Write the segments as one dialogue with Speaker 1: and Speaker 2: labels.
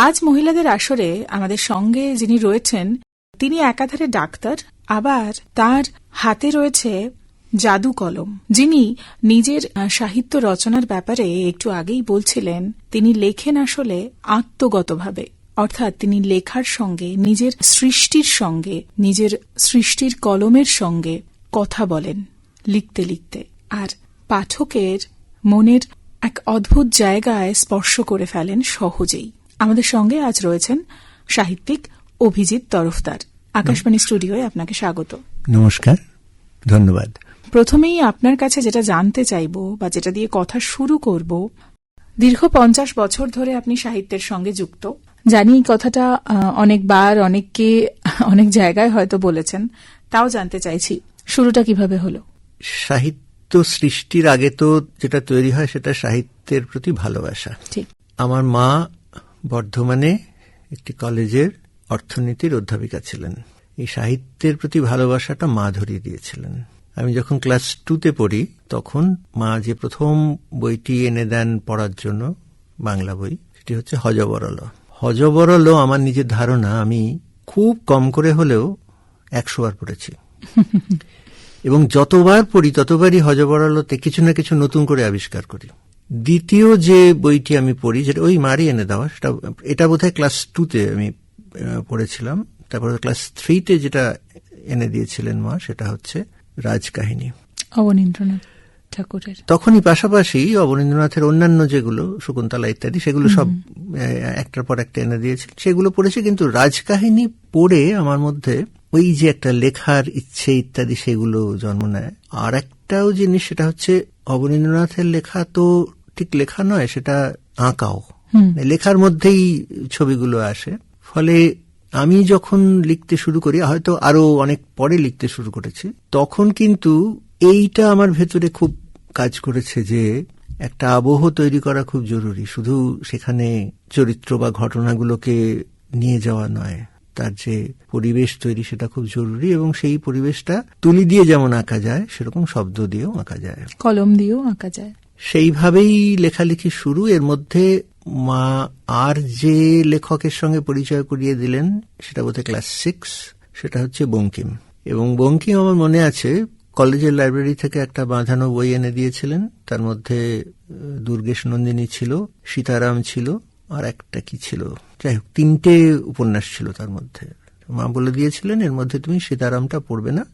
Speaker 1: আজ মহিলাদের আসরে আমাদের সঙ্গে যিনি রয়েছেন, তিনি একাধারে ডাক্তার, আবার তার হাতে রয়েছে জাদু কলম। যিনি নিজের সাহিত্য রচনার ব্যাপারে একটু আগেই বলছিলেন, তিনি লেখেন আসলে আত্মগতভাবে। অর্থাৎ তিনি লেখার সঙ্গে, নিজের সৃষ্টির সঙ্গে, নিজের সৃষ্টির কলমের সঙ্গে কথা বলেন লিখতে লিখতে। আর পাঠকের মনের এক অদ্ভুত জায়গায় স্পর্শ করে ফেলেন সহজেই। আমাদের সঙ্গে আজ রয়েছেন সাহিত্যিক অভিজিৎ তরফদার। আকাশবাণী স্টুডিওয় আপনাকে স্বাগত।
Speaker 2: নমস্কার ধন্যবাদ।
Speaker 1: প্রথমেই আপনার কাছে যেটা জানতে চাইব বা যেটা দিয়ে কথা শুরু করব দীর্ঘ পঞ্চাশ বছর ধরে আপনি সাহিত্যের সঙ্গে যুক্ত। জানি এই কথাটা অনেকবার অনেককে অনেক জায়গায় হয়তো বলেছেন তাও জানতে চাইছি শুরুটা কীভাবে হলো?
Speaker 2: সাহিত্য সৃষ্টির আগে তো যেটা তৈরি হয় সেটা সাহিত্যের প্রতি ভালোবাসা।
Speaker 1: ঠিক।
Speaker 2: আমার মা বর্ধমানে একটি কলেজের অর্থনীতির অধ্যাপিকা ছিলেন। এই সাহিত্যের প্রতি ভালোবাসাটা মা ধরিয়ে দিয়েছিলেন। আমি যখন ক্লাস টুতে পড়ি তখন মা যে প্রথম বইটি এনে দেন পড়ার জন্য বাংলা বই সেটি হচ্ছে হজবরল। হজবরল আমার নিজের ধারণা আমি খুব কম করে হলেও একশো বার পড়েছি। এবং যতবার পড়ি ততবারই হজবরালতে কিছু না কিছু নতুন করে আবিষ্কার করি। দ্বিতীয় যে বইটি আমি পড়ি যেটা ওই মারি এনে দেওয়া সেটা এটা বোধহয় ক্লাস টুতে আমি পড়েছিলাম। তারপরে ক্লাস থ্রিতে যেটা এনে দিয়েছিলেন মা সেটা হচ্ছে রাজকাহিনী।
Speaker 1: অবনীন্দ্রনাথ ঠাকুরের।
Speaker 2: তখনই পাশাপাশি অবনীন্দ্রনাথের অন্যান্য যেগুলো শকুন্তলা ইত্যাদি সেগুলো সব একটার পর একটা এনে দিয়েছিল সেগুলো পড়েছি কিন্তু রাজকাহিনী পড়ে আমার মধ্যে ওই যে একটা লেখার ইচ্ছে ইত্যাদি সেগুলো জন্ম নেয়। আর একটাও জিনিস সেটা হচ্ছে অবনীন্দ্রনাথের লেখা তো ঠিক লেখা নয় সেটা আঁকাও। লেখার মধ্যেই ছবিগুলো আসে। ফলে আমি যখন লিখতে শুরু করি হয়তো আরও অনেক পরে লিখতে শুরু করেছি তখন কিন্তু এইটা আমার ভেতরে খুব কাজ করেছে যে একটা আবহ তৈরি করা খুব জরুরি। শুধু সেখানে চরিত্র বা ঘটনাগুলোকে নিয়ে যাওয়া নয় তার যে পরিবেশ তৈরি সেটা খুব জরুরি এবং সেই পরিবেশটা তুলি দিয়ে যেমন আঁকা যায় সেরকম শব্দ দিয়েও আঁকা যায়।
Speaker 1: কলম দিয়েও আঁকা যায়।
Speaker 2: সেইভাবেই লেখালেখি শুরু। এর মধ্যে মা আর যে লেখকের সঙ্গে পরিচয় করিয়ে দিলেন সেটা বোধহয় ক্লাস সিক্স সেটা হচ্ছে বঙ্কিম। এবং বঙ্কিম আমার মনে আছে কলেজের লাইব্রেরি থেকে একটা বাঁধানো বই এনে দিয়েছিলেন। তার মধ্যে দুর্গেশ নন্দিনী ছিল সীতারাম ছিল আর একটা কি ছিল? যাই হোক তিনটে উপন্যাস ছিল তার মধ্যে। মা বলে দিয়েছিলেন এর মধ্যে তুমি সীতারামটা পড়বে না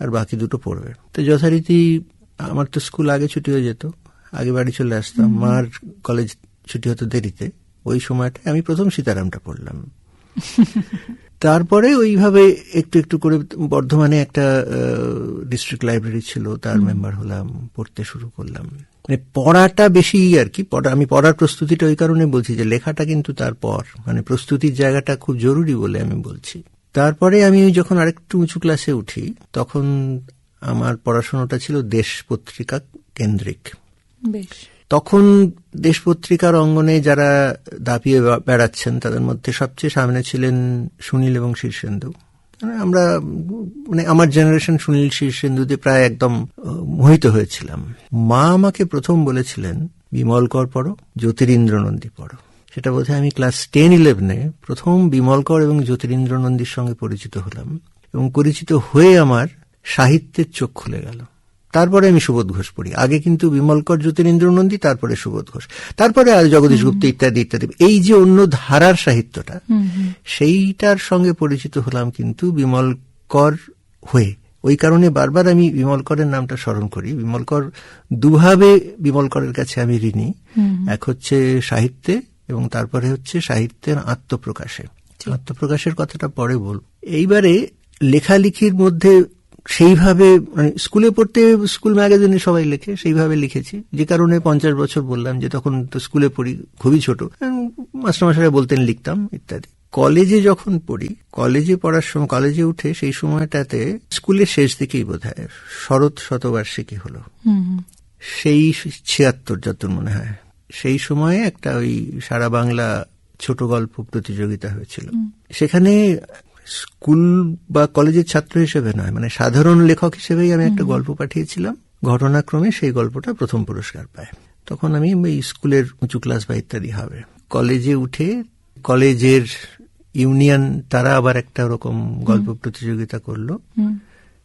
Speaker 2: আর বাকি দুটো পড়বে। তো যথারীতি আমার তো স্কুল আগে ছুটি হয়ে যেত। আগে বাড়ি চলে আসতাম। মার কলেজ ছুটি হতো দেরিতে। ওই সময়টায় আমি প্রথম সীতারামটা পড়লাম। তারপরে ওইভাবে একটু একটু করে বর্ধমানে একটা ডিস্ট্রিক্ট লাইব্রেরি ছিল তার মেম্বার হলাম পড়তে শুরু করলাম। মানে পড়াটা বেশি আর কি পড়া আমি পড়ার প্রস্তুতিটা ওই কারণে বলছি যে লেখাটা কিন্তু তারপর মানে প্রস্তুতির জায়গাটা খুব জরুরি বলে আমি বলছি। তারপরে আমি যখন আরেকটু উঁচু ক্লাসে উঠি তখন আমার পড়াশোনাটা ছিল দেশ পত্রিকা কেন্দ্রিক। তখন দেশ পত্রিকার অঙ্গনে যারা দাপিয়ে বেড়াচ্ছেন, তাদের মধ্যে সবচেয়ে সামনে ছিলেন সুনীল এবং শীর্ষেন্দু। মানে আমরা মানে আমার জেনারেশন সুনীল শীর্ষেন্দুতে প্রায় একদম মোহিত হয়েছিলাম। মা আমাকে প্রথম বলেছিলেন, বিমল কর পড়ো জ্যোতিরিন্দ্র নন্দী পড়ো। সেটা বোধহয় আমি ক্লাস টেন ইলেভেনে প্রথম বিমল কর এবং জ্যোতিরিন্দ্র নন্দীর সঙ্গে পরিচিত হলাম। এবং পরিচিত হয়ে আমার সাহিত্যের চোখ খুলে গেল। তারপরে আমি সুবোধ ঘোষ পড়ি। আগে কিন্তু বিমলকর জ্যোতিরিন্দ্র নন্দী তারপরে সুবোধ ঘোষ। তারপরে আর জগদীশ গুপ্ত ইত্যাদি ইত্যাদি। এই যে অন্য ধারার সাহিত্যটা সেইটার সঙ্গে পরিচিত হলাম কিন্তু বিমলকর হয়ে। ওই কারণে বারবার আমি বিমলকরের নামটা স্মরণ করি। বিমলকর দুভাবে বিমলকরের কাছে আমি ঋণী। এক হচ্ছে সাহিত্যে এবং তারপরে হচ্ছে সাহিত্যের আত্মপ্রকাশে। আত্মপ্রকাশের কথাটা পরে বল এইবারে লেখালেখির মধ্যে সেইভাবে মানে স্কুলে পড়তে স্কুল ম্যাগাজিনে সবাই লেখে সেইভাবে লিখেছি। যে কারণে পঞ্চাশ বছর বললাম যে তখন তো স্কুলে পড়ি খুবই ছোট। মাস্টারমশাই বলতেন লিখতাম ইত্যাদি। কলেজে যখন পড়ি কলেজে পড়ার সময় কলেজে উঠে সেই সময়টাতে স্কুলের শেষ দিকেই বোধ হয় শরৎ শতবার্ষিকী হলো। সেই ছিয়াত্তর যত মনে হয়। সেই সময়ে একটা ওই সারা বাংলা ছোট গল্প প্রতিযোগিতা হয়েছিল। সেখানে স্কুল বা কলেজের ছাত্র হিসেবে নয় মানে সাধারণ লেখক হিসেবেই আমি একটা গল্প পাঠিয়েছিলাম। ঘটনাক্রমে সেই গল্পটা প্রথম পুরস্কার পায়। তখন আমি ওই স্কুলের উঁচু ক্লাস বা ইত্যাদি হবে। কলেজে উঠে কলেজের ইউনিয়ন তারা আবার একটা ওরকম গল্প প্রতিযোগিতা করল।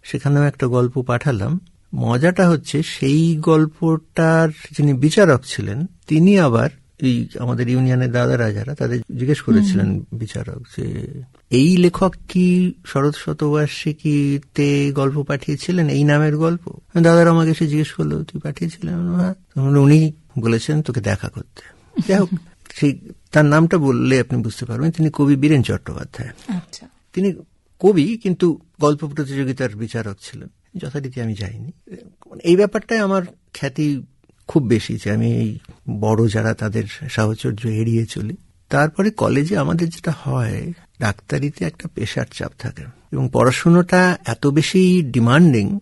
Speaker 2: সেখানেও একটা গল্প পাঠালাম। মজাটা হচ্ছে সেই গল্পটার যিনি বিচারক ছিলেন তিনি আবার এই আমাদের ইউনিয়নের দাদারা যারা তাদের জিজ্ঞেস করেছিলেন বিচারক যে এই লেখক কি শরৎ শতবার্ষিকীতে গল্প পাঠিয়েছিলেন? এই নামের গল্প? দাদারা আমাকে এসে জিজ্ঞেস করল তুই পাঠিয়েছিলেন হ্যাঁ। উনি বলেছেন তোকে দেখা করতে। যাই হোক সেই তার নামটা বললে আপনি বুঝতে পারবেন তিনি কবি বীরেন চট্টোপাধ্যায়।
Speaker 1: আচ্ছা।
Speaker 2: তিনি কবি কিন্তু গল্প প্রতিযোগিতার বিচারক ছিলেন। যথারীতি আমি যাইনি। এই ব্যাপারটায় আমার খ্যাতি খুব বেশি যে আমি এই বড় যারা তাদের সাহচর্য এড়িয়ে চলি। তারপরে কলেজে আমাদের যেটা হয় ডাক্তারিতে একটা পেশার চাপ থাকে এবং পড়াশুনোটা এত বেশি ডিমান্ডিং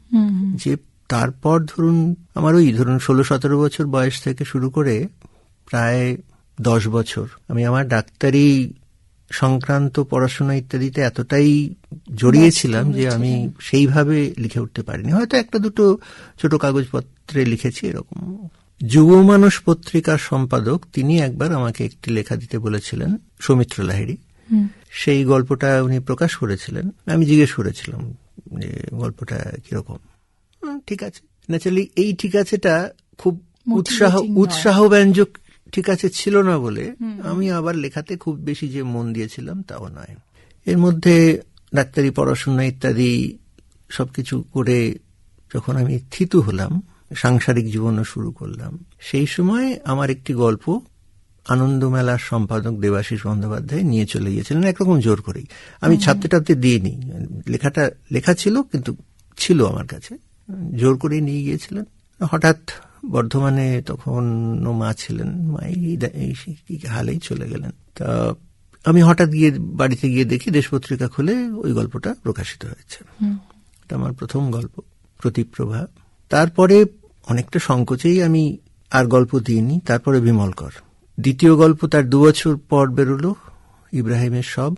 Speaker 2: যে তারপর ধরুন আমার ওই ধরুন ষোলো সতেরো বছর বয়স থেকে শুরু করে প্রায় দশ বছর আমি আমার ডাক্তারি সংক্রান্ত পড়াশোনা ইত্যাদিতে এতটাই জড়িয়েছিলাম যে আমি সেইভাবে লিখে উঠতে পারিনি। হয়তো একটা দুটো ছোট কাগজপত্রে লিখেছি এরকম। যুব মানুষ পত্রিকার সম্পাদক তিনি একবার আমাকে একটি লেখা দিতে বলেছিলেন সৌমিত্র লাহিড়ী। সেই গল্পটা উনি প্রকাশ করেছিলেন। আমি জিজ্ঞেস করেছিলাম যে গল্পটা কীরকম? ঠিক আছে। ন্যাচারালি এই ঠিক আছেটা খুব উৎসাহ উৎসাহ ব্যঞ্জক ঠিক আছে ছিল না বলে আমি আবার লেখাতে খুব বেশি যে মন দিয়েছিলাম তাও নয়। এর মধ্যে ডাক্তারি পড়াশোনা ইত্যাদি সবকিছু করে যখন আমি থিতু হলাম সাংসারিক জীবনও শুরু করলাম। সেই সময় আমার একটি গল্প আনন্দমেলার সম্পাদক দেবাশিস বন্দ্যোপাধ্যায় নিয়ে চলে গিয়েছিলেন একরকম জোর করেই। আমি ছাপতে টাপতে দিইনি। লেখাটা লেখা ছিল কিন্তু ছিল আমার কাছে। জোর করেই নিয়ে গিয়েছিলেন। হঠাৎ বর্ধমানে তখন মা ছিলেন মা এই হালেই চলে গেলেন। তা আমি হঠাৎ গিয়ে বাড়িতে গিয়ে দেখি দেশ পত্রিকা খুলে ওই গল্পটা প্রকাশিত হয়েছে। এটা আমার প্রথম গল্প প্রতিপ্রভা তারপরে অনেকটা সংকোচেই আমি আর গল্প দিইনি। তারপরে বিমলকর দ্বিতীয় গল্প তার দু বছর পর বেরোলো ইব্রাহিমের সব।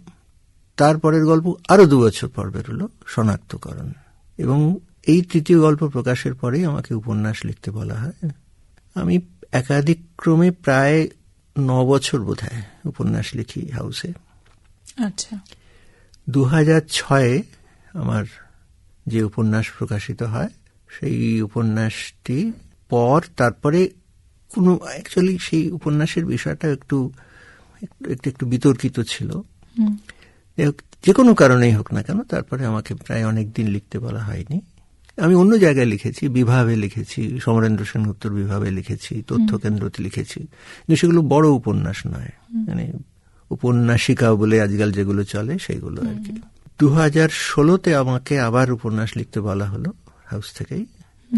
Speaker 2: তারপরের গল্প আরও দু বছর পর বেরোলো শনাক্তকরণ। এবং এই তৃতীয় গল্প প্রকাশের পরেই আমাকে উপন্যাস লিখতে বলা হয়। আমি একাধিক ক্রমে প্রায় ন বছর বোধ হয় উপন্যাস লিখি হাউসে
Speaker 1: আচ্ছা।
Speaker 2: দু হাজার ছয়ে আমার যে উপন্যাস প্রকাশিত হয় সেই উপন্যাসটি পর তারপরে কোনো অ্যাকচুয়ালি সেই উপন্যাসের বিষয়টা একটু একটু একটু বিতর্কিত ছিল। যে কোনো কারণেই হোক না কেন তারপরে আমাকে প্রায় অনেক দিন লিখতে বলা হয়নি। আমি অন্য জায়গায় লিখেছি বিভাবে লিখেছি সমরেন্দ্র সেনগুপ্তর বিভাবে লিখেছি তথ্য কেন্দ্রতে লিখেছি। কিন্তু সেগুলো বড় উপন্যাস নয়। মানে উপন্যাসিকা বলে আজকাল যেগুলো চলে সেগুলো আর কি। দু হাজার ষোলোতে আমাকে আবার উপন্যাস লিখতে বলা হলো হাউস থেকেই।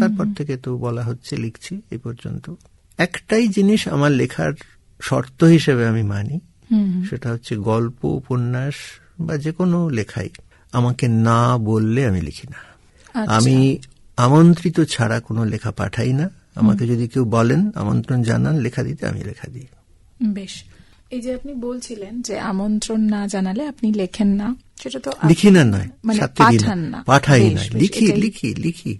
Speaker 2: তারপর থেকে তো বলা হচ্ছে লিখছি এই পর্যন্ত। একটাই জিনিস আমার লেখার শর্ত হিসেবে আমি মানি সেটা হচ্ছে গল্প উপন্যাস বা যে কোনো লেখাই। আমাকে না বললে আমি লিখি না। আমি আমন্ত্রিত ছাড়া কোনো লেখা পাঠাই না। আমাকে যদি কেউ বলেন আমন্ত্রণ জানান লেখা দিতে আমি লেখা দিই।
Speaker 1: বেশ। এই যে আপনি বলছিলেন যে আমন্ত্রণ না জানালে আপনি লেখেন না সেটা তো
Speaker 2: লিখি না নয়
Speaker 1: মানে পাঠান
Speaker 2: না। পাঠাই না। লিখি লিখি লিখি।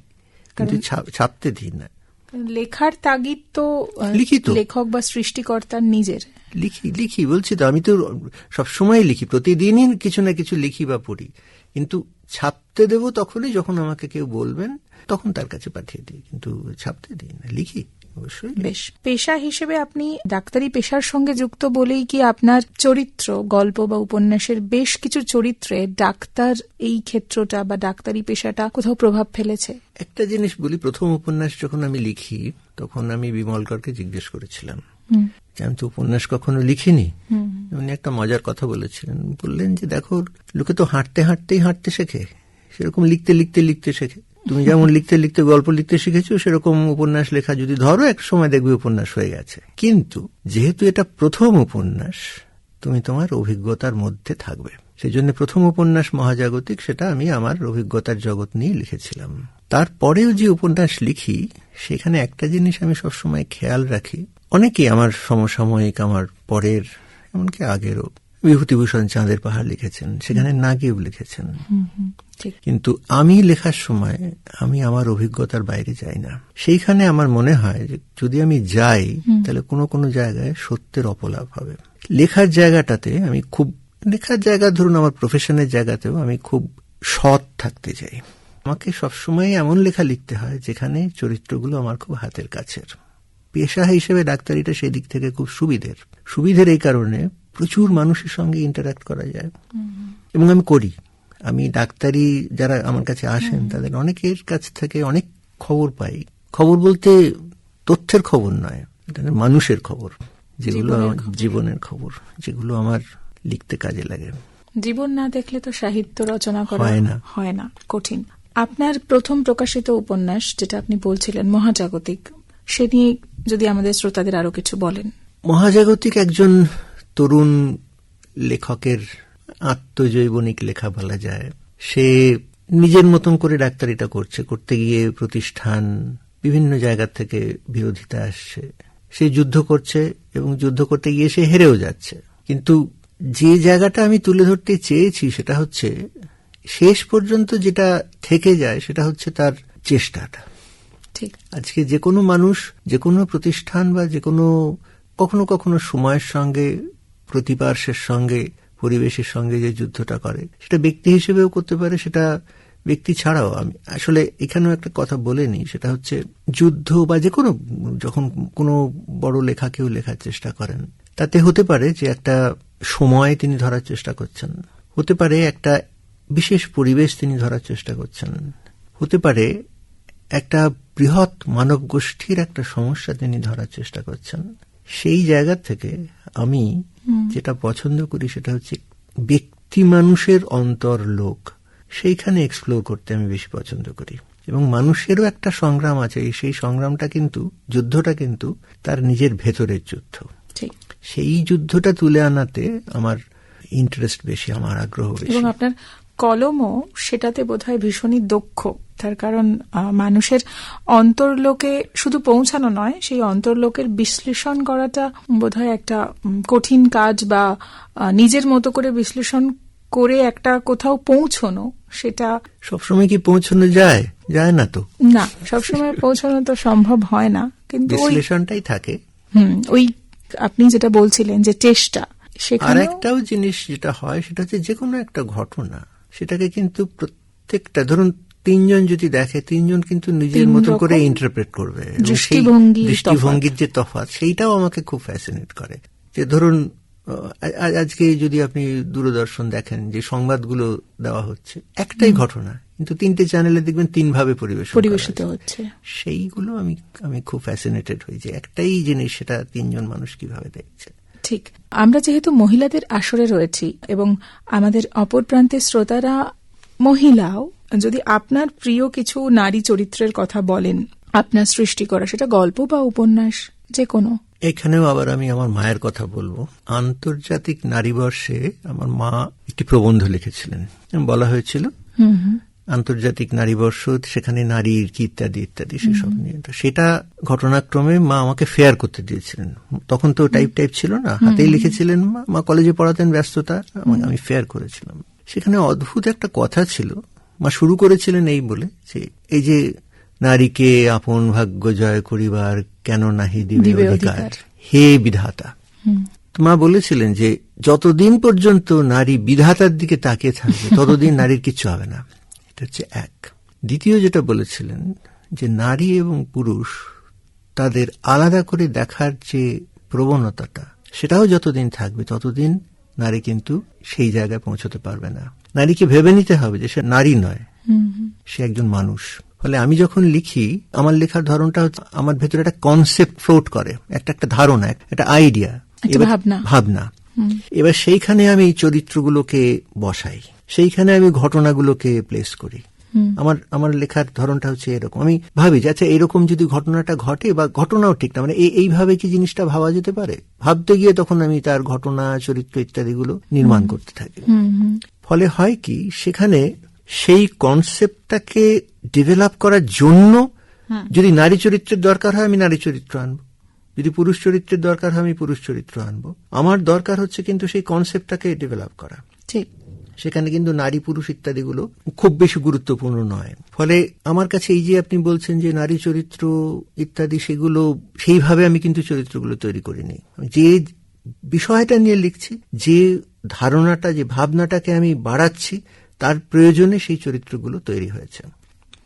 Speaker 2: কিন্তু ছাপ- ছাপতে দিই না।
Speaker 1: লেখার তাগিদ তো
Speaker 2: লিখি তো।
Speaker 1: লেখক বা সৃষ্টিকর্তার নিজের।
Speaker 2: লিখি লিখি বলছি তো আমি তো সবসময় লিখি। প্রতিদিনই কিছু না কিছু লিখি বা পড়ি। কিন্তু ছাপতে দেব তখনই যখন আমাকে কেউ বলবেন তখন তার কাছে পাঠিয়ে দিই কিন্তু ছাপতে দিই না লিখি অবশ্যই
Speaker 1: বেশ। পেশা হিসেবে আপনি ডাক্তারি পেশার সঙ্গে যুক্ত বলেই কি আপনার চরিত্র গল্প বা উপন্যাসের বেশ কিছু চরিত্রে ডাক্তার এই ক্ষেত্রটা বা ডাক্তারি পেশাটা কোথাও প্রভাব ফেলেছে?
Speaker 2: একটা জিনিস বলি প্রথম উপন্যাস যখন আমি লিখি তখন আমি বিমলকরকে জিজ্ঞেস করেছিলাম। যে আমি তো উপন্যাস কখনো লিখিনি। উনি একটা মজার কথা বলেছিলেন। বললেন যে দেখো লোকে তো হাঁটতে হাঁটতেই হাঁটতে শেখে। সেরকম লিখতে লিখতে লিখতে শেখে। তুমি যেমন লিখতে লিখতে গল্প লিখতে শিখেছো সেরকম উপন্যাস লেখা যদি ধরো এক সময় দেখবে উপন্যাস হয়ে গেছে। কিন্তু যেহেতু এটা প্রথম উপন্যাস তুমি তোমার অভিজ্ঞতার মধ্যে থাকবে। সেই জন্য প্রথম উপন্যাস মহাজাগতিক সেটা আমি আমার অভিজ্ঞতার জগৎ নিয়ে লিখেছিলাম। তারপরেও যে উপন্যাস লিখি সেখানে একটা জিনিস আমি সবসময় খেয়াল রাখি অনেকেই আমার সমসাময়িক আমার পরের এমনকি আগেরও বিভূতিভূষণ চাঁদের পাহাড় লিখেছেন সেখানে নাগিব লিখেছেন। কিন্তু আমি লেখার সময় আমি আমার অভিজ্ঞতার বাইরে যাই না। সেইখানে আমার মনে হয় যে যদি আমি যাই তাহলে কোনো কোনো জায়গায় সত্যের অপলাপ হবে। লেখার জায়গাটাতে আমি খুব লেখার জায়গা ধরুন আমার প্রফেশনের জায়গাতেও আমি খুব সৎ থাকতে চাই। আমাকে সবসময় এমন লেখা লিখতে হয় যেখানে চরিত্রগুলো আমার খুব হাতের কাছের। পেশা হিসেবে ডাক্তারিটা সেদিক থেকে খুব সুবিধের। সুবিধের এই কারণে প্রচুর মানুষের সঙ্গে ইন্টারাক্ট করা যায়। এবং আমি করি। আমি ডাক্তারি যারা আমার কাছে আসেন তাদের অনেকের কাছ থেকে অনেক খবর পাই। খবর বলতে তথ্যের খবর নয় এটা মানুষের খবর যেগুলো
Speaker 1: জীবনের
Speaker 2: খবর যেগুলো আমার লিখতে কাজে লাগে।
Speaker 1: জীবন না দেখলে তো সাহিত্য রচনা করা
Speaker 2: হয় না।
Speaker 1: হয় না কঠিন। আপনার প্রথম প্রকাশিত উপন্যাস যেটা আপনি বলছিলেন মহাজাগতিক সে নিয়ে যদি আমাদের শ্রোতাদের আরও কিছু বলেন।
Speaker 2: মহাজাগতিক একজন তরুণ লেখকের আত্মজৈবনিক লেখা বলা যায়। সে নিজের মতন করে ডাক্তারিটা করছে, করতে গিয়ে প্রতিষ্ঠান বিভিন্ন জায়গা থেকে বিরোধিতা আসছে। সে যুদ্ধ করছে এবং যুদ্ধ করতে গিয়ে সে হেরেও যাচ্ছে। কিন্তু যে জায়গাটা আমি তুলে ধরতে চেয়েছি সেটা হচ্ছে, শেষ পর্যন্ত যেটা থেকে যায় সেটা হচ্ছে তার চেষ্টাটা।
Speaker 1: ঠিক।
Speaker 2: আজকে যে কোনো মানুষ, যে কোনো প্রতিষ্ঠান বা যে কোনো কখনো কখনো সময়ের সঙ্গে, প্রতিপার্শ্বের সঙ্গে, পরিবেশের সঙ্গে যে যুদ্ধটা করে, সেটা ব্যক্তি হিসেবেও করতে পারে, সেটা ব্যক্তি ছাড়াও। আমি আসলে এখানেও একটা কথা বলে নিই, সেটা হচ্ছে যুদ্ধ বা যে কোনো, যখন কোনো বড় লেখা কেউ লেখার চেষ্টা করেন, তাতে হতে পারে যে একটা সময় তিনি ধরার চেষ্টা করছেন। হতে পারে একটা বিশেষ পরিবেশ তিনি ধরার চেষ্টা করছেন। হতে পারে একটা বৃহৎ মানব গোষ্ঠীর একটা সমস্যা তিনি ধরার চেষ্টা করছেন। সেই জায়গা থেকে আমি যেটা পছন্দ করি সেটা হচ্ছে ব্যক্তি মানুষের অন্তর লোক। সেইখানে এক্সপ্লোর করতে আমি বেশি পছন্দ করি। এবং মানুষেরও একটা সংগ্রাম আছে। সেই সংগ্রামটা কিন্তু যুদ্ধটা কিন্তু তার নিজের ভেতরের যুদ্ধ।
Speaker 1: ঠিক।
Speaker 2: সেই যুদ্ধটা তুলে আনাতে আমার ইন্টারেস্ট বেশি আমার আগ্রহ বেশি।
Speaker 1: এবং আপনার কলমও সেটাতে বোধহয় ভীষণই দক্ষ। তার কারণ মানুষের অন্তর্লোকে শুধু পৌঁছানো নয় সেই অন্তর্লোকের বিশ্লেষণ করাটা বোধহয় একটা কঠিন কাজ বা নিজের মতো করে বিশ্লেষণ করে একটা কোথাও পৌঁছনো সেটা
Speaker 2: সবসময় কি পৌঁছানো যায়? যায় না তো।
Speaker 1: না সবসময় পৌঁছানো তো সম্ভব হয় না কিন্তু
Speaker 2: বিশ্লেষণটাই থাকে।
Speaker 1: হুম ওই আপনি যেটা বলছিলেন যে চেষ্টা সেখানে
Speaker 2: একটাও জিনিস যেটা হয় সেটা হচ্ছে যে কোনো একটা ঘটনা সেটাকে কিন্তু প্রত্যেকটা ধরুন তিনজন যদি দেখে তিনজন কিন্তু নিজের মতো করে ইন্টারপ্রেট করবে। সেই
Speaker 1: দৃষ্টিভঙ্গির
Speaker 2: যে তফাৎ সেইটাও আমাকে খুব ফ্যাসিনেট করে। যে ধরুন আজকে যদি আপনি দূরদর্শন দেখেন যে সংবাদগুলো দেওয়া হচ্ছে একটাই ঘটনা কিন্তু তিনটে চ্যানেলে দেখবেন তিন ভাবে পরিবেশন
Speaker 1: পরিবেশিত হচ্ছে।
Speaker 2: সেইগুলো আমি আমি খুব ফ্যাসিনেটেড হই যে একটাই জিনিস সেটা তিনজন মানুষ কীভাবে দেখছে।
Speaker 1: ঠিক আমরা যেহেতু মহিলাদের আসরে রয়েছি এবং আমাদের অপর প্রান্তের শ্রোতারা মহিলাও যদি আপনার প্রিয় কিছু নারী চরিত্রের কথা বলেন আপনার সৃষ্টি করা সেটা গল্প বা উপন্যাস যে কোনো।
Speaker 2: এখানেও আবার আমি আমার মায়ের কথা বলব। আন্তর্জাতিক নারী বর্ষে আমার মা একটি প্রবন্ধ লিখেছিলেন। বলা হয়েছিল
Speaker 1: হুম হুম।
Speaker 2: আন্তর্জাতিক নারী বর্ষ সেখানে নারীর কি ইত্যাদি ইত্যাদি সেসব নিয়ে। তো সেটা ঘটনাক্রমে মা আমাকে ফেয়ার করতে দিয়েছিলেন। তখন তো টাইপ টাইপ ছিল না হাতেই লিখেছিলেন মা। মা কলেজে পড়াতেন ব্যস্ততা আমি ফেয়ার করেছিলাম। সেখানে অদ্ভুত একটা কথা ছিল মা শুরু করেছিলেন এই বলে যে এই যে নারীকে আপন ভাগ্য জয় করিবার কেন নাহি দিবে অধিকার। হে বিধাতা। মা বলেছিলেন যে যতদিন পর্যন্ত নারী বিধাতার দিকে তাকিয়ে থাকবে ততদিন নারীর কিচ্ছু হবে না। এটা হচ্ছে এক। দ্বিতীয় যেটা বলেছিলেন যে নারী এবং পুরুষ তাদের আলাদা করে দেখার যে প্রবণতাটা সেটাও যতদিন থাকবে ততদিন নারী কিন্তু সেই জায়গায় পৌঁছতে পারবে না। নারীকে ভেবে নিতে হবে যে সে নারী নয় সে একজন মানুষ। ফলে আমি যখন লিখি আমার লেখার ধরনটা হচ্ছে আমার ভেতরে একটা কনসেপ্ট ফ্লোট করে একটা একটা ধারণা একটা আইডিয়া
Speaker 1: ভাবনা।
Speaker 2: ভাবনা। এবার সেইখানে আমি এই চরিত্রগুলোকে বসাই। সেইখানে আমি ঘটনাগুলোকে প্লেস করি। আমার আমার লেখার ধরনটা হচ্ছে এরকম। আমি ভাবি যে আচ্ছা এরকম যদি ঘটনাটা ঘটে বা ঘটনাও ঠিক না মানে এইভাবে কি জিনিসটা ভাবা যেতে পারে? ভাবতে গিয়ে তখন আমি তার ঘটনা চরিত্র ইত্যাদিগুলো নির্মাণ করতে থাকি। ফলে হয় কি সেখানে সেই কনসেপ্টটাকে ডেভেলপ করার জন্য যদি নারী চরিত্রের দরকার হয় আমি নারী চরিত্র আনব। যদি পুরুষ চরিত্রের দরকার হয় আমি পুরুষ চরিত্র আনব। আমার দরকার হচ্ছে কিন্তু সেই কনসেপ্টটাকে ডেভেলপ করা।
Speaker 1: ঠিক।
Speaker 2: সেখানে কিন্তু নারী পুরুষ ইত্যাদিগুলো খুব বেশি গুরুত্বপূর্ণ নয়। ফলে আমার কাছে এই যে আপনি বলছেন যে নারী চরিত্র ইত্যাদি সেগুলো সেইভাবে আমি কিন্তু চরিত্রগুলো তৈরি করিনি। যে বিষয়টা নিয়ে লিখছি যে ধারণাটা যে ভাবনাটাকে আমি বাড়াচ্ছি তার প্রয়োজনে সেই চরিত্রগুলো তৈরি হয়েছে।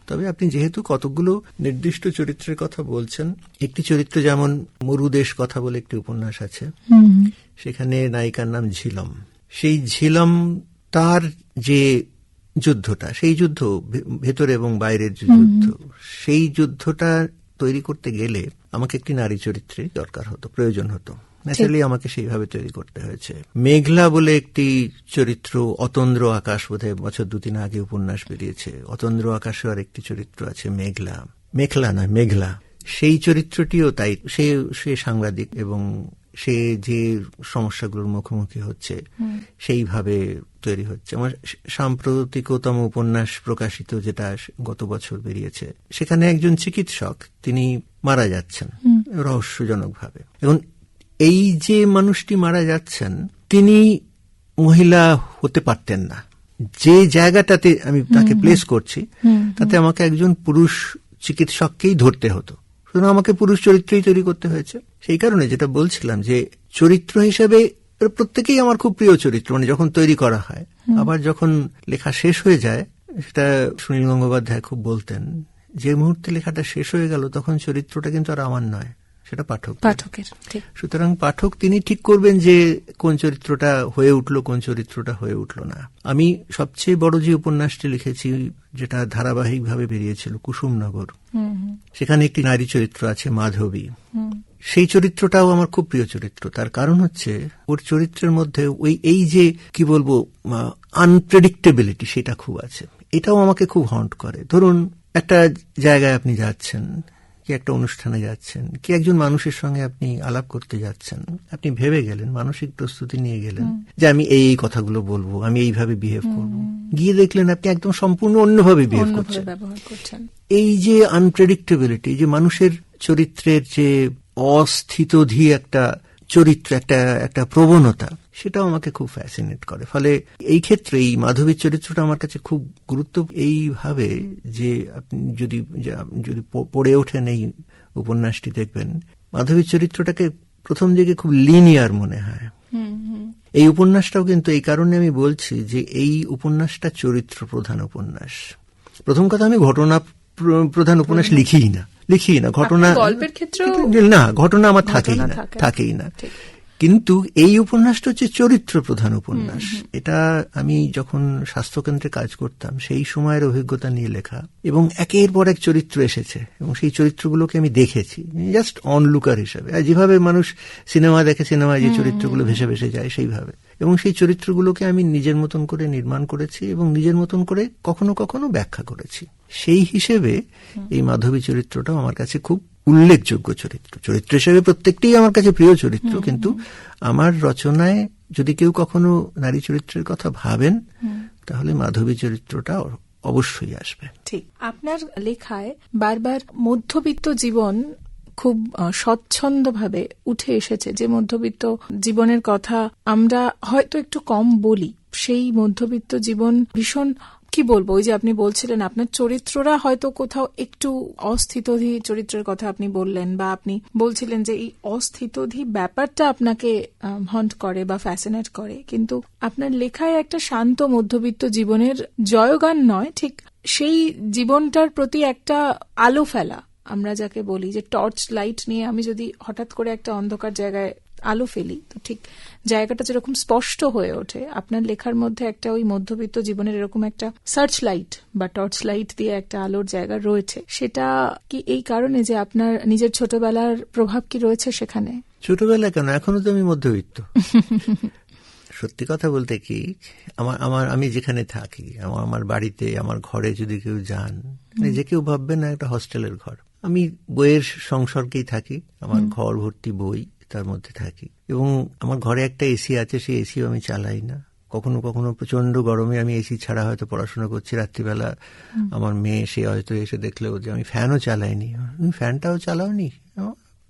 Speaker 2: তবে আপনি যেহেতু কতগুলো নির্দিষ্ট চরিত্রের কথা বলছেন একটি চরিত্র যেমন মরুদেশ কথা বলে একটি উপন্যাস আছে সেখানে নায়িকার নাম ঝিলম। সেই ঝিলম তার যে যুদ্ধটা সেই যুদ্ধ ভেতরে এবং বাইরের যে যুদ্ধ সেই যুদ্ধটা তৈরি করতে গেলে আমাকে একটি নারী চরিত্রে দরকার হতো প্রয়োজন হতো। ন্যাচারালি আমাকে সেইভাবে তৈরি করতে হয়েছে। মেঘলা বলে একটি চরিত্র অতন্দ্র আকাশ বোধহয় বছর দু তিন আগে উপন্যাস বেরিয়েছে। অতন্দ্র আকাশে আর একটি চরিত্র আছে মেঘলা। মেঘলা নয় মেঘলা। সেই চরিত্রটিও তাই সে সে সাংবাদিক এবং সে যে সমস্যাগুলোর মুখোমুখি হচ্ছে সেইভাবে তৈরি হচ্ছে। আমার সাম্প্রতিকতম উপন্যাস প্রকাশিত যেটা গত বছর বেরিয়েছে সেখানে একজন চিকিৎসক তিনি মারা যাচ্ছেন রহস্যজনকভাবে। এবং এই যে মানুষটি মারা যাচ্ছেন তিনি মহিলা হতে পারতেন না। যে জায়গাটাতে আমি তাকে প্লেস করছি তাতে আমাকে একজন পুরুষ চিকিৎসককেই ধরতে হতো। সুতরাং আমাকে পুরুষ চরিত্রই তৈরি করতে হয়েছে। সেই কারণে যেটা বলছিলাম যে চরিত্র হিসেবে প্রত্যেকেই আমার খুব প্রিয় চরিত্র মানে যখন তৈরি করা হয়। আবার যখন লেখা শেষ হয়ে যায় সেটা সুনীল গঙ্গোপাধ্যায় খুব বলতেন যে মুহূর্তে লেখাটা শেষ হয়ে গেল তখন চরিত্রটা কিন্তু আর আমার নয়। সেটা পাঠক।
Speaker 1: পাঠকের
Speaker 2: সুতরাং পাঠক তিনি ঠিক করবেন যে কোন চরিত্রটা হয়ে উঠল কোন চরিত্রটা হয়ে উঠল না। আমি সবচেয়ে বড় যে উপন্যাসটি লিখেছি যেটা ধারাবাহিকভাবে বেরিয়েছিল কুসুমনগর। সেখানে একটি নারী চরিত্র আছে মাধবী। সেই চরিত্রটাও আমার খুব প্রিয় চরিত্র। তার কারণ হচ্ছে ওর চরিত্রের মধ্যে ওই এই যে কি বলব আনপ্রেডিক্টেবিলিটি সেটা খুব আছে। এটাও আমাকে খুব হন্ট করে। ধরুন একটা জায়গায় আপনি যাচ্ছেন কি একটা অনুষ্ঠানে যাচ্ছেন? কি একজন মানুষের সঙ্গে আপনি আলাপ করতে যাচ্ছেন? আপনি ভেবে গেলেন মানসিক প্রস্তুতি নিয়ে গেলেন যে আমি এই এই কথাগুলো বলব আমি এইভাবে বিহেভ করব। গিয়ে দেখলেন আপনি একদম সম্পূর্ণ অন্যভাবে বিহেভ করছেন।
Speaker 1: করছেন।
Speaker 2: এই যে আনপ্রেডিক্টেবিলিটি যে মানুষের চরিত্রের যে অস্থিতধী একটা চরিত্র একটা একটা প্রবণতা সেটাও আমাকে খুব ফ্যাসিনেট করে। ফলে এই ক্ষেত্রে এই মাধবীর চরিত্রটা আমার কাছে খুব গুরুত্ব। এইভাবে যে আপনি যদি যদি পড়ে ওঠেন এই উপন্যাসটি দেখবেন মাধবীর চরিত্রটাকে প্রথম দিকে খুব লিনিয়ার মনে হয়। এই উপন্যাসটাও কিন্তু এই কারণে আমি বলছি যে এই উপন্যাসটা চরিত্র প্রধান উপন্যাস। প্রথম কথা আমি ঘটনা প্রধান উপন্যাস লিখিই না। লিখি না। ঘটনা
Speaker 1: গল্পের ক্ষেত্রেও
Speaker 2: না ঘটনা আমার থাকেই না থাকেই না। কিন্তু এই উপন্যাসটা হচ্ছে চরিত্র প্রধান উপন্যাস। এটা আমি যখন স্বাস্থ্যকেন্দ্রে কাজ করতাম সেই সময়ের অভিজ্ঞতা নিয়ে লেখা এবং একের পর এক চরিত্র এসেছে এবং সেই চরিত্রগুলোকে আমি দেখেছি জাস্ট অনলুকার হিসাবে। আর যেভাবে মানুষ সিনেমা দেখে সিনেমায় যে চরিত্রগুলো ভেসে ভেসে যায় সেইভাবে। এবং সেই চরিত্রগুলোকে আমি নিজের মতন করে নির্মাণ করেছি এবং নিজের মতন করে কখনো কখনো ব্যাখ্যা করেছি। সেই হিসেবে এই মাধবী চরিত্রটাও আমার কাছে খুব উল্লেখযোগ্য চরিত্র। চরিত্র হিসেবে প্রত্যেকটি আমার কাছে প্রিয় চরিত্র কিন্তু আমার রচনায় যদি কেউ কখনো নারী চরিত্রের কথা ভাবেন তাহলে মাধবী চরিত্রটা অবশ্যই আসবে।
Speaker 1: ঠিক। আপনার লেখায় বারবার মধ্যবিত্ত জীবন খুব স্বচ্ছন্দভাবে উঠে এসেছে। যে মধ্যবিত্ত জীবনের কথা আমরা হয়তো একটু কম বলি সেই মধ্যবিত্ত জীবন ভীষণ কি বলব, ওই যে আপনি বলছিলেন আপনার চরিত্ররা হয়তো কোথাও একটু অস্থিতধী চরিত্রের কথা আপনি বললেন, বা আপনি বলছিলেন যে এই অস্থিতধী ব্যাপারটা আপনাকে হন্ট করে বা ফ্যাসিনেট করে। কিন্তু আপনার লেখায় একটা শান্ত মধ্যবিত্ত জীবনের জয়গান নয়, ঠিক সেই জীবনটার প্রতি একটা আলো ফেলা, আমরা যাকে বলি, যে টর্চ লাইট নিয়ে আমি যদি হঠাৎ করে একটা অন্ধকার জায়গায় আলো ফেলি। তো ঠিক জায়গাটা যেরকম স্পষ্ট হয়ে ওঠে আপনার লেখার মধ্যে একটা ওই মধ্যবিত্ত জীবনের এরকম একটা সার্চ লাইট বা টর্চ লাইট দিয়ে একটা আলোর জায়গা রয়েছে। সেটা কি এই কারণে যে আপনার নিজের ছোটবেলার প্রভাব কি রয়েছে সেখানে?
Speaker 2: ছোটবেলায় কেন? এখনও তো আমি মধ্যবিত্ত। সত্যি কথা বলতে কি আমার আমার আমি যেখানে থাকি আমার আমার বাড়িতে আমার ঘরে যদি কেউ যান যে কেউ ভাববে না একটা হস্টেলের ঘর। আমি বইয়ের সংসর্গেই থাকি আমার ঘর ভর্তি বই। তার মধ্যে থাকি। এবং আমার ঘরে একটা এসি আছে সেই এসিও আমি চালাই না। কখনো কখনো প্রচণ্ড গরমে আমি এসি ছাড়া হয়তো পড়াশোনা করছি। রাত্রিবেলা আমার মেয়ে সে হয়তো এসে দেখলেও যে আমি ফ্যানও চালাইনি। তুমি ফ্যানটাও চালাওনি?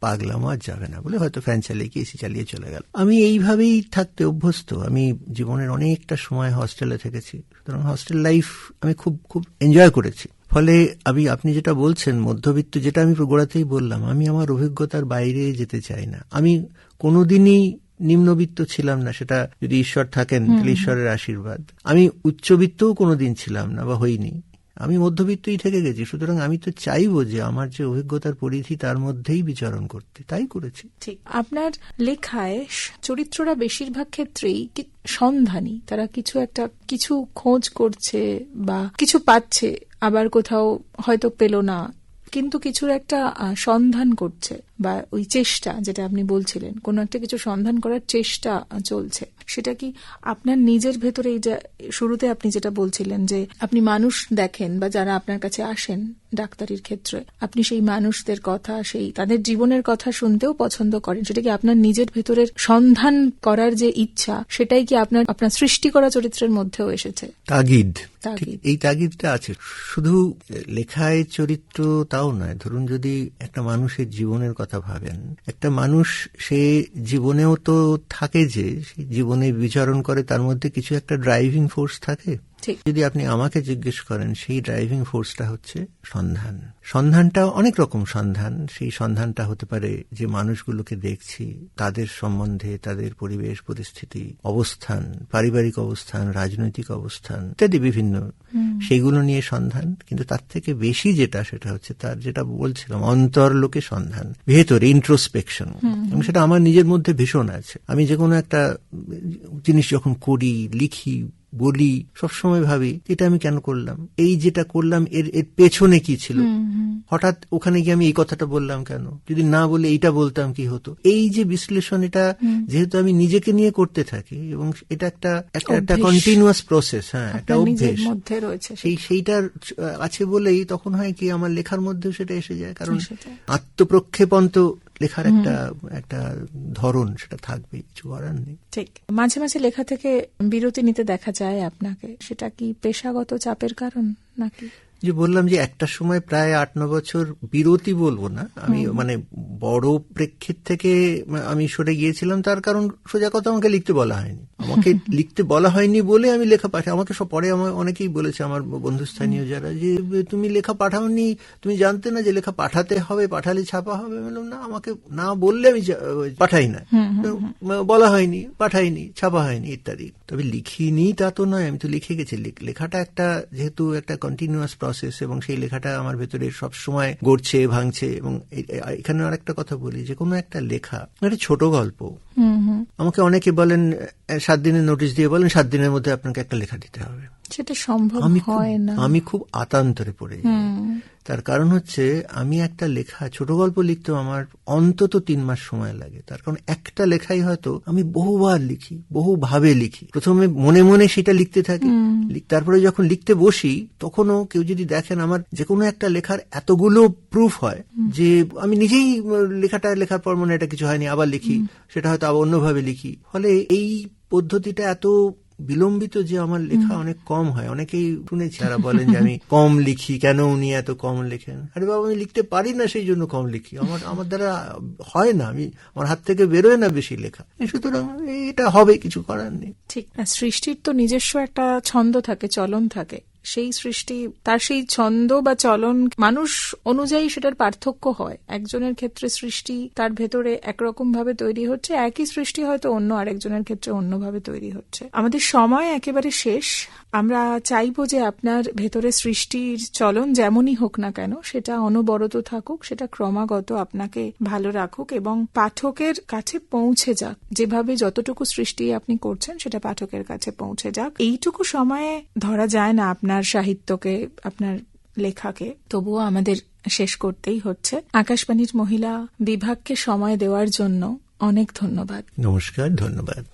Speaker 2: পাগলাম আর যাবে না। বলে হয়তো ফ্যান চালিয়ে কি এসি চালিয়ে চলে গেল। আমি এইভাবেই থাকতে অভ্যস্ত। আমি জীবনের অনেকটা সময় হস্টেলে থেকেছি। সুতরাং হস্টেল লাইফ আমি খুব খুব এনজয় করেছি। ফলে আমি আপনি যেটা বলছেন মধ্যবিত্ত যেটা আমি গোড়াতেই বললাম আমি আমার অভিজ্ঞতার বাইরে যেতে চাই না। আমি কোনোদিনই নিম্নবিত্ত ছিলাম না সেটা যদি ঈশ্বর থাকেন তাহলে ঈশ্বরের আশীর্বাদ। আমি উচ্চবিত্তও কোনোদিন ছিলাম না বা হইনি। আমি মধ্যবিত্তই থেকে গেছি, সুতরাং আমি তো চাইব যে আমার যে অভিজ্ঞতার পরিধি তার মধ্যেই বিচরণ করতে। তাই করেছি।
Speaker 1: ঠিক। আপনার লেখায় চরিত্ররা বেশিরভাগ ক্ষেত্রেই সন্ধানী। তারা কিছু একটা, কিছু খোঁজ করছে বা কিছু পাচ্ছে, আবার কোথাও হয়তো পেল না। কিন্তু কিছুর একটা সন্ধান করছে। বা ওই চেষ্টা যেটা আপনি বলছিলেন কোনো একটা কিছু সন্ধান করার চেষ্টা চলছে সেটা কি আপনার নিজের ভেতরে এই যে শুরুতে আপনি যেটা বলছিলেন যে আপনি মানুষ দেখেন বা যারা আপনার কাছে আসেন ডাক্তারির ক্ষেত্রে আপনি সেই মানুষদের কথা সেই তাদের জীবনের কথা শুনতেও পছন্দ করেন সেটা কি আপনার নিজের ভেতরের সন্ধান করার যে ইচ্ছা সেটাই কি আপনার আপনার সৃষ্টি করা চরিত্রের মধ্যেও এসেছে
Speaker 2: তাগিদ
Speaker 1: তাগিদ।
Speaker 2: এই তাগিদটা আছে শুধু লেখায় চরিত্র তাও নয় ধরুন যদি একটা মানুষের জীবনের কথা ভাবেন। একটা মানুষ, সে জীবনেও তো থাকে যে জীবনে বিচরণ করে, তার মধ্যে কিছু একটা ড্রাইভিং ফোর্স থাকে।
Speaker 1: ঠিক।
Speaker 2: যদি আপনি আমাকে জিজ্ঞেস করেন সেই ড্রাইভিং ফোর্সটা হচ্ছে সন্ধান। সন্ধানটা অনেক রকম সন্ধান। সেই সন্ধানটা হতে পারে যে মানুষগুলোকে দেখছি তাদের সম্বন্ধে তাদের পরিবেশ পরিস্থিতি অবস্থান পারিবারিক অবস্থান রাজনৈতিক অবস্থান ইত্যাদি বিভিন্ন। সেইগুলো নিয়ে সন্ধান। কিন্তু তার থেকে বেশি যেটা সেটা হচ্ছে তার যেটা বলছিলাম অন্তরলোকে সন্ধান ভেতরে ইন্ট্রোস্পেকশন এবং সেটা আমার নিজের মধ্যে ভীষণ আছে। আমি যে কোনো একটা জিনিস যখন করি লিখি বলি সবসময় ভাবি এটা আমি কেন করলাম? এই যেটা করলাম এর এর পেছনে কি ছিল? হঠাৎ ওখানে গিয়ে আমি এই কথাটা বললাম কেন? যদি না বলে এইটা বলতাম কি হতো? এই যে বিশ্লেষণ এটা যেহেতু আমি নিজেকে নিয়ে করতে থাকি এবং এটা একটা একটা একটা কন্টিনিউয়াস প্রসেস হ্যাঁ একটা অভ্যেস।
Speaker 1: রয়েছে
Speaker 2: সেই সেইটার আছে বলেই তখন হয় কি আমার লেখার মধ্যেও সেটা এসে যায়। কারণ। আত্মপ্রক্ষেপণ তো লেখার একটা একটা ধরন সেটা থাকবে কিছু করার নেই।
Speaker 1: ঠিক। মাঝে মাঝে লেখা থেকে বিরতি নিতে দেখা যায় আপনাকে। সেটা কি পেশাগত চাপের কারণ নাকি?
Speaker 2: যে বললাম যে একটা সময় প্রায় আট ন বছর বিরতি বলব না। আমি মানে বড় প্রেক্ষিত থেকে আমি সরে গিয়েছিলাম তার কারণ সোজা কথা আমাকে লিখতে বলা হয়নি। আমাকে লিখতে বলা হয়নি বলে আমি লেখা পাঠাই আমাকে সব পরে আমার অনেকেই বলেছে আমার বন্ধুস্থানীয় যারা যে তুমি লেখা পাঠাওনি তুমি জানতে না যে লেখা পাঠাতে হবে পাঠালে ছাপা হবে। বললাম না আমাকে না বললে আমি পাঠাই না। বলা হয়নি পাঠাইনি ছাপা হয়নি ইত্যাদি। তবে লিখিনি তা তো নয় আমি তো লিখে গেছি। লেখ- লেখাটা একটা যেহেতু একটা কন্টিনিউয়াস প্রসেস এবং সেই লেখাটা আমার ভেতরে সব সময় গড়ছে ভাঙছে এবং এখানে আর একটা কথা বলি যে কোনো একটা লেখা একটা ছোট গল্প আমাকে অনেকে বলেন সাত দিনের নোটিশ দিয়ে বলেন সাত দিনের মধ্যে আপনাকে একটা লেখা দিতে হবে।
Speaker 1: সেটা সম্ভব
Speaker 2: আমি খুব
Speaker 1: হয় না।
Speaker 2: আমি খুব আতান্তরে পড়ে তার কারণ হচ্ছে আমি একটা লেখা ছোট গল্প লিখতেও আমার অন্তত তিন মাস সময় লাগে। তার কারণ একটা লেখাই হয়তো আমি বহুবার লিখি বহুভাবে লিখি। প্রথমে মনে মনে সেটা লিখতে থাকি। তারপরে যখন লিখতে বসি তখনও কেউ যদি দেখেন আমার যে কোনো একটা লেখার এতগুলো প্রুফ হয় যে আমি নিজেই লেখাটা লেখার পর মনে এটা কিছু হয়নি আবার লিখি। সেটা হয়তো আবার অন্যভাবে লিখি। ফলে এই পদ্ধতিটা এত বিলম্বিত যে আমার লেখা অনেক কম হয়। অনেকেই শুনেছি তারা বলেন যে আমি কম লিখি। কেন উনি এত কম লেখেন? আরে বাবা আমি লিখতে পারি না সেই জন্য কম লিখি। আমার আমার দ্বারা হয় না। আমি আমার হাত থেকে বেরোয় না বেশি লেখা। সুতরাং এটা হবে কিছু করার নেই।
Speaker 1: ঠিক না সৃষ্টির তো নিজস্ব একটা ছন্দ থাকে চলন থাকে। সেই সৃষ্টি, তার সেই ছন্দ বা চলন মানুষ অনুযায়ী সেটার পার্থক্য হয়। একজনের ক্ষেত্রে সৃষ্টি তার ভেতরে একরকম ভাবে তৈরি হচ্ছে, একই সৃষ্টি হয়তো অন্য আরেকজনের ক্ষেত্রে অন্যভাবে তৈরি হচ্ছে। আমাদের সময় একেবারে শেষ। আমরা চাইব যে আপনার ভেতরে সৃষ্টির চলন যেমনই হোক না কেন, সেটা অনবরত থাকুক, সেটা ক্রমাগত আপনাকে ভালো রাখুক এবং পাঠকের কাছে পৌঁছে যাক। যেভাবে যতটুকু সৃষ্টি আপনি করছেন, সেটা পাঠকের কাছে পৌঁছে যাক। এইটুকু সময়ে ধরা যায় না আপনার সাহিত্যকে, আপনার লেখাকে, তবুও আমাদের শেষ করতেই হচ্ছে। আকাশবাণীর মহিলা বিভাগকে সময় দেওয়ার জন্য অনেক ধন্যবাদ।
Speaker 2: নমস্কার, ধন্যবাদ।